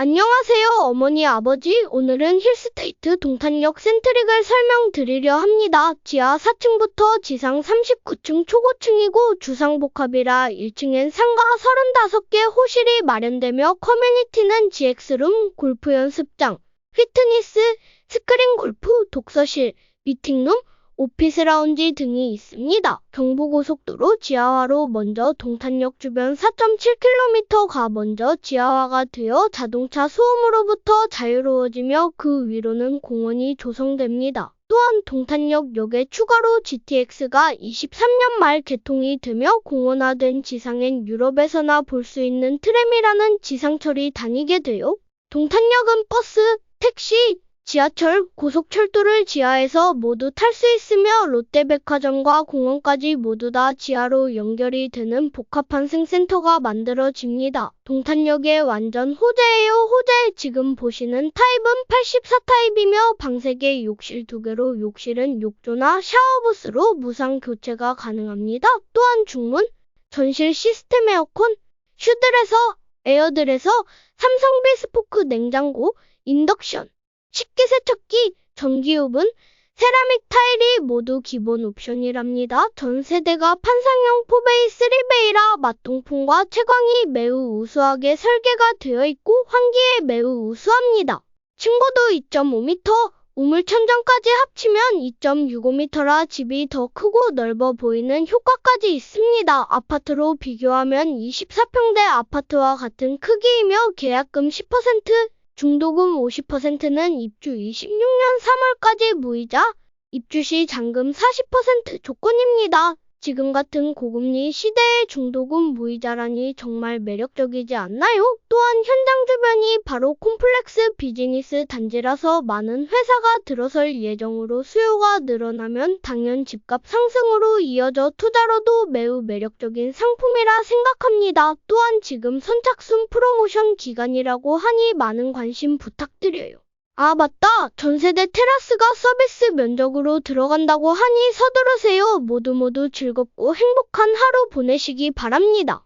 안녕하세요, 어머니, 아버지. 오늘은 힐스테이트 동탄역 센트릭을 설명드리려 합니다. 지하 4층부터 지상 39층 초고층이고 주상복합이라 1층엔 상가 35개 호실이 마련되며 커뮤니티는 GX룸, 골프 연습장, 피트니스, 스크린 골프, 독서실, 미팅룸, 오피스 라운지 등이 있습니다. 경부고속도로 지하화로 먼저 동탄역 주변 4.7km가 먼저 지하화가 되어 자동차 소음으로부터 자유로워지며 그 위로는 공원이 조성됩니다. 또한 동탄역 역에 추가로 GTX가 23년 말 개통이 되며 공원화된 지상엔 유럽에서나 볼 수 있는 트램이라는 지상철이 다니게 돼요. 동탄역은 버스, 택시, 지하철, 고속철도를 지하에서 모두 탈 수 있으며 롯데백화점과 공원까지 모두 다 지하로 연결이 되는 복합 환승센터가 만들어집니다. 동탄역의 완전 호재예요, 호재. 지금 보시는 타입은 84타입이며 방세개 욕실 2개로 욕실은 욕조나 샤워부스로 무상 교체가 가능합니다. 또한 중문, 전실 시스템 에어컨, 슈들에서, 에어들에서 삼성 비 스포크 냉장고, 인덕션, 식기 세척기, 전기오븐, 세라믹 타일이 모두 기본 옵션이랍니다. 전 세대가 판상형 포베이 3베이라 맛동풍과 채광이 매우 우수하게 설계가 되어 있고 환기에 매우 우수합니다. 층고도 2.5m, 우물 천장까지 합치면 2.65m라 집이 더 크고 넓어 보이는 효과까지 있습니다. 아파트로 비교하면 24평대 아파트와 같은 크기이며 계약금 10%, 중도금 50%는 입주 26년 3월까지 무이자, 입주 시 잔금 40% 조건입니다. 지금 같은 고금리 시대에 중도금 무이자라니 정말 매력적이지 않나요? 또한 현장 주변이 바로 콤플렉스 비즈니스 단지라서 많은 회사가 들어설 예정으로 수요가 늘어나면 당연 집값 상승으로 이어져 투자로도 매우 매력적인 상품이라 생각합니다. 또한 지금 선착순 프로모션 기간이라고 하니 많은 관심 부탁드려요. 아, 맞다. 전세대 테라스가 서비스 면적으로 들어간다고 하니 서두르세요. 모두 모두 즐겁고 행복한 하루 보내시기 바랍니다.